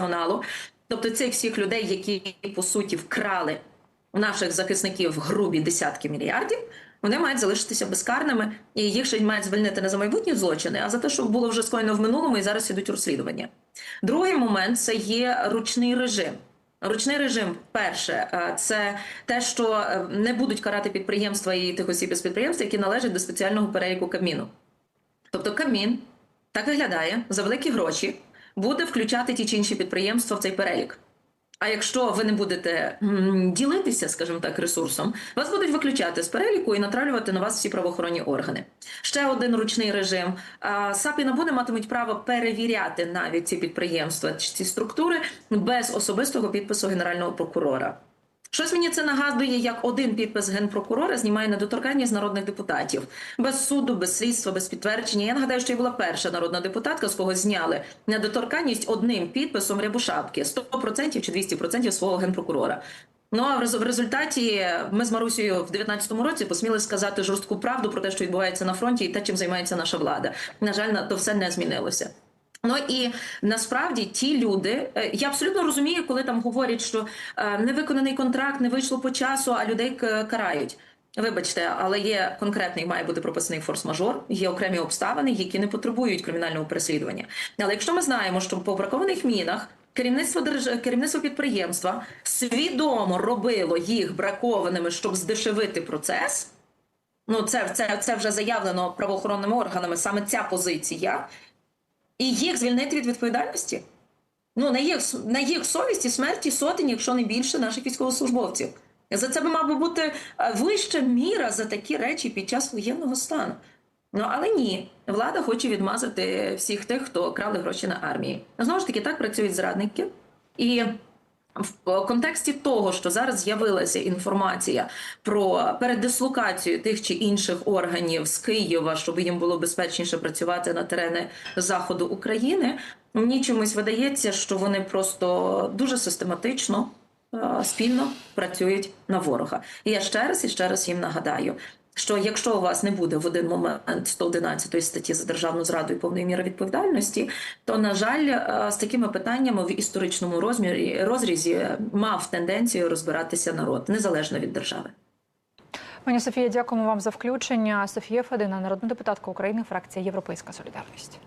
націоналу, тобто цих всіх людей, які по суті вкрали у наших захисників грубі десятки мільярдів. Вони мають залишитися безкарними, і їх ще мають звільнити не за майбутні злочини, а за те, що було вже скоєно в минулому, і зараз ідуть розслідування. Другий момент це є ручний режим. Ручний режим, перше, е, це те, що е, не будуть карати підприємства і тих осіб із підприємств, які належать до спеціального переліку Кабміну. Тобто Кабмін так виглядає за великі гроші, буде включати ті чи інші підприємства в цей перелік. А якщо ви не будете ділитися, скажімо так, ресурсом, вас будуть виключати з переліку і натравлювати на вас всі правоохоронні органи. Ще один ручний режим. САП і НАБУ матимуть право перевіряти навіть ці підприємства чи ці структури без особистого підпису генерального прокурора. Щось мені це нагадує, як один підпис генпрокурора знімає недоторканність народних депутатів без суду, без слідства, без підтвердження. Я нагадаю, що я була перша народна депутатка, з кого зняли недоторканність одним підписом Рябушапки 100% чи 200% свого генпрокурора. Ну а в результаті ми з Марусею в 19-му році посміли сказати жорстку правду про те, що відбувається на фронті, і те, чим займається наша влада. На жаль, то все не змінилося. Ну і насправді ті люди, е, я абсолютно розумію, коли там говорять, що е, невиконаний контракт не вийшло по часу, а людей карають. Вибачте, але є конкретний, має бути прописаний форс-мажор, є окремі обставини, які не потребують кримінального переслідування. Але якщо ми знаємо, що по бракованих мінах керівництво держ... керівництво підприємства свідомо робило їх бракованими, щоб здешевити процес. Ну, це, це, це вже заявлено правоохоронними органами, саме ця позиція і їх звільнити від відповідальності. Ну, на їх, на їх совісті смерті сотень, якщо не більше, наших військовослужбовців. За це мав би бути е, вища міра за такі речі під час воєнного стану. Ну але ні, влада хоче відмазати всіх тих, хто крали гроші на армії. Знову ж таки, так працюють зрадники. І в контексті того, що зараз з'явилася інформація про передислокацію тих чи інших органів з Києва, щоб їм було безпечніше працювати на терени заходу України, мені чомусь видається, що вони просто дуже систематично е, спільно працюють на ворога. І я ще раз і ще раз їм нагадаю. Що якщо у вас не буде в один момент 111 статті за державну зраду і повної міри відповідальності, то на жаль, е, з такими питаннями в історичному розмірі розрізі мав тенденцію розбиратися народ незалежно від держави. Пані Софія, дякуємо вам за включення. Софія Федина, народна депутатка України, фракція Європейська Солідарність.